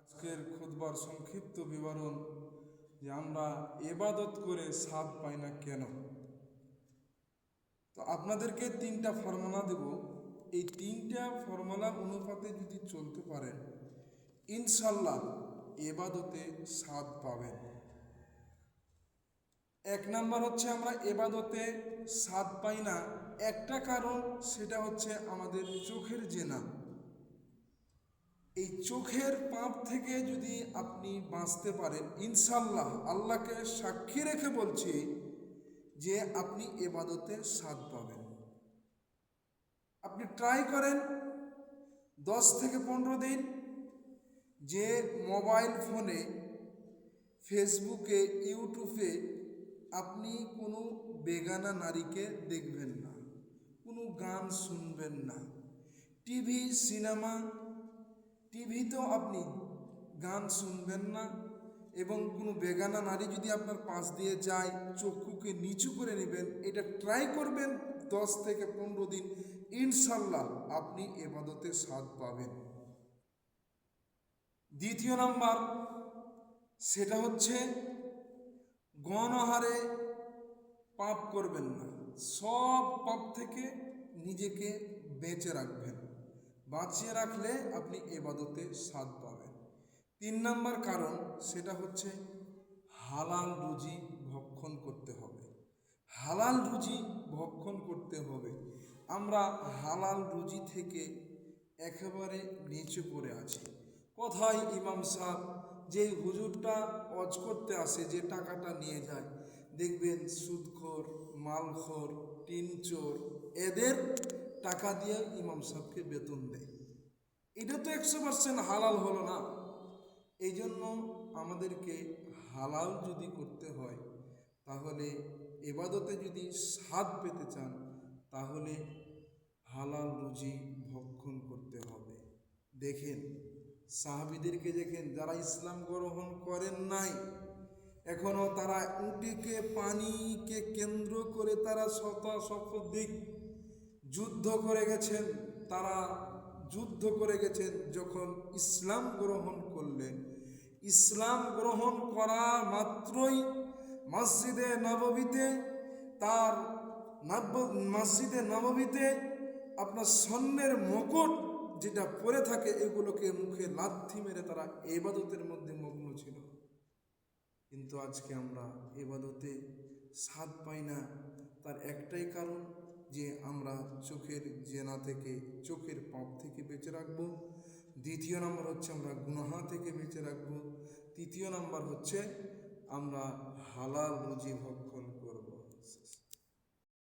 আজকের খুদবার সংক্ষিপ্ত বিবরণ যে আমরা এবাদত করে স্বাদ পাই না কেন? তো আপনাদেরকে তিনটা ফর্মুলা দেব। এই তিনটা ফর্মুলা অনুপাতে যদি চলতে পারেন, ইনশাল্লাহ এবাদতে স্বাদ পাবেন। এক নাম্বার হচ্ছে আমরা এবাদতে স্বাদ পাই না। একটা কারণ, সেটা হচ্ছে আমাদের চোখের জেনা। চোখের পাপ থেকে যদি আপনি বাঁচতে পারেন ইনশাল্লাহ আল্লাহকে সাক্ষী রেখে বলছি যে আপনি এবাদতে স্বাদ পাবেন। আপনি ট্রাই করেন দশ থেকে পনেরো দিন যে মোবাইল ফোনে ফেসবুকে ইউটিউবে আপনি কোনো বেগানা নারীকে দেখবেন না, কোনো গান শুনবেন না। টিভি সিনেমা টিভিতেও আপনি গান শুনবেন না এবং কোনো বেগানা নারী যদি আপনার পাশ দিয়ে যায়, চক্ষুকে নিচু করে নেবেন, এটা ট্রাই করবেন দশ থেকে পনেরো দিন, ইনশাল্লাহ আপনি এবাদতে স্বাদ পাবেন। দ্বিতীয় নাম্বার, সেটা হচ্ছে গণহারে পাপ করবেন না। সব পাপ থেকে নিজেকে বেঁচে রাখবেন। বাঁচিয়ে রাখলে আপনি এবাদতে স্বাদ পাবেন। তিন নাম্বার কারণ সেটা হচ্ছে হালাল রুজি ভক্ষণ করতে হবে। হালাল রুজি ভক্ষণ করতে হবে। আমরা হালাল রুজি থেকে একেবারে নিচু করে আছি। কোথায় ইমাম সাহ যে হুজুরটা অজ করতে আসে, যে টাকাটা নিয়ে যায়, দেখবেন সুদখোর, মালখোর, টিনচোর, এদের টাকা দিয়ে ইমাম সাহেবকে বেতন দেয়। এটা তো একশো পার্সেন্ট হালাল হলো না। এই জন্য আমাদেরকে হালাল যদি করতে হয়, তাহলে এবাদতে যদি স্বাদ পেতে চান, তাহলে হালাল রুজি ভক্ষণ করতে হবে। দেখেন, সাহাবিদেরকে দেখেন, যারা ইসলাম গ্রহণ করেন নাই, এখনও তারা উটিকে, পানিকে কেন্দ্র করে তারা শত শপথিক যুদ্ধ করে গেছেন, তারা যুদ্ধ করে গেছেন যখন ইসলাম গ্রহণ করলেন। ইসলাম গ্রহণ করা মাত্রই মসজিদে নববীতে তার মসজিদে নববীতে আপনার স্বর্ণের মুকুট যেটা পরে থাকে, এগুলোকে মুখে লাথি মেরে তারা এবাদতের মধ্যে মগ্ন ছিল। কিন্তু আজকে আমরা এবাদতে স্বাদ পাই না। তার একটাই কারণ যে আমরা চোখের জেনা থেকে, চোখের পাপ থেকে বেঁচে রাখব। দ্বিতীয় নাম্বার হচ্ছে আমরা গুনাহা থেকে বেঁচে রাখব। তৃতীয় নাম্বার হচ্ছে আমরা হালাল রুজি ভক্ষণ করব।